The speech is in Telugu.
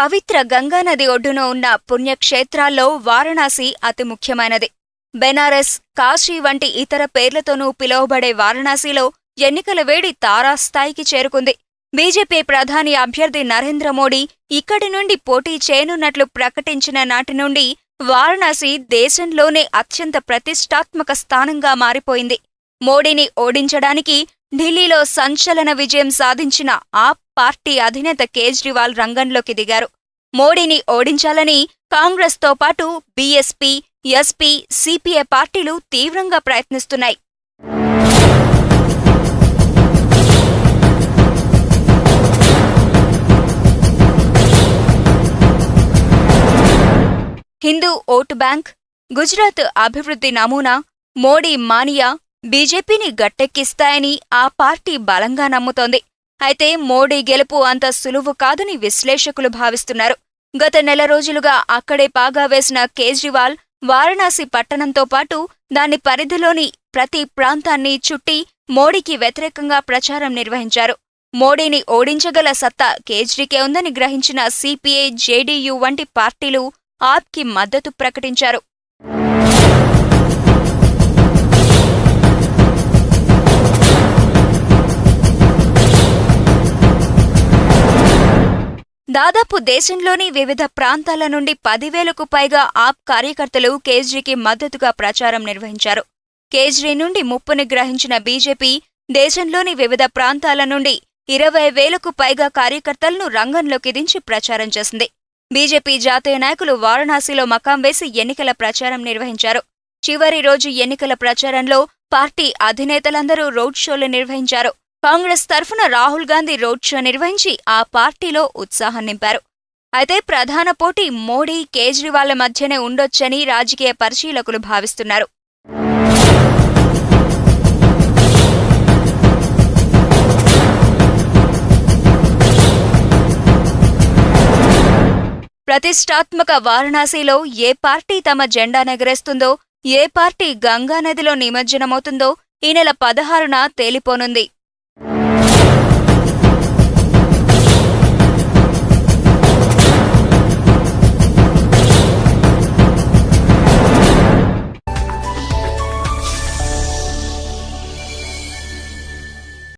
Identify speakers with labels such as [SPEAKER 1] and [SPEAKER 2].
[SPEAKER 1] పవిత్ర గంగానది ఒడ్డున ఉన్న పుణ్యక్షేత్రాల్లో వారణాసి అతి ముఖ్యమైనది. బెనారస్ కాశీ వంటి ఇతర పేర్లతోనూ పిలువబడే వారణాసిలో ఎన్నికల వేడి తారాస్థాయికి చేరుకుంది. బీజేపీ ప్రధాని అభ్యర్థి నరేంద్ర మోడీ ఇక్కడి నుండి పోటీ చేయనున్నట్లు ప్రకటించిన నాటి నుండి వారణాసి దేశంలోనే అత్యంత ప్రతిష్టాత్మక స్థానంగా మారిపోయింది. మోడీని ఓడించడానికి ఢిల్లీలో సంచలన విజయం సాధించిన ఆప్ పార్టీ అధినేత కేజ్రీవాల్ రంగంలోకి దిగారు. మోడీని ఓడించాలని కాంగ్రెస్తో పాటు బీఎస్పీ ఎస్పీ సిపిఐ పార్టీలు తీవ్రంగా ప్రయత్నిస్తున్నాయి. హిందూ ఓటు బ్యాంక్ గుజరాత్ అభివృద్ధి నమూనా మోడీ మానియా బీజేపీని గట్టెక్కిస్తాయని ఆ పార్టీ బలంగా నమ్ముతోంది. అయితే మోడీ గెలుపు అంత సులువు కాదని విశ్లేషకులు భావిస్తున్నారు. గత నెల రోజులుగా అక్కడే పాగా వేసిన కేజ్రీవాల్ వారణాసి పట్టణంతో పాటు దాని పరిధిలోని ప్రతి ప్రాంతాన్ని చుట్టి మోడీకి వ్యతిరేకంగా ప్రచారం నిర్వహించారు. మోడీని ఓడించగల సత్తా కేజ్రీకే ఉందని గ్రహించిన సిపిఐ జేడీయూ వంటి పార్టీలు ఆప్కి మద్దతు ప్రకటించారు. దాదాపు దేశంలోని వివిధ ప్రాంతాల నుండి పదివేలకు పైగా ఆప్ కార్యకర్తలు కేజ్రీకి మద్దతుగా ప్రచారం నిర్వహించారు. కేజ్రీ నుండి ముప్పుని గ్రహించిన బీజేపీ దేశంలోని వివిధ ప్రాంతాల నుండి ఇరవై వేలకు పైగా కార్యకర్తలను రంగంలోకి దించి ప్రచారం చేసింది. బీజేపీ జాతీయ నాయకులు వారణాసిలో మకాం వేసి ఎన్నికల ప్రచారం నిర్వహించారు. చివరి రోజు ఎన్నికల ప్రచారంలో పార్టీ అధినేతలందరూ రోడ్ షోలు నిర్వహించారు. కాంగ్రెస్ తరఫున రాహుల్ గాంధీ రోడ్ షో నిర్వహించి ఆ పార్టీలో ఉత్సాహం నింపారు. అయితే ప్రధాన పోటీ మోడీ కేజ్రీవాల్ మధ్యనే ఉండొచ్చని రాజకీయ పరిశీలకులు భావిస్తున్నారు. ప్రతిష్టాత్మక వారణాసిలో ఏ పార్టీ తమ జెండా నెగరేస్తుందో ఏ పార్టీ గంగానదిలో నిమజ్జనమవుతుందో ఈ నెల పదహారున తేలిపోనుంది.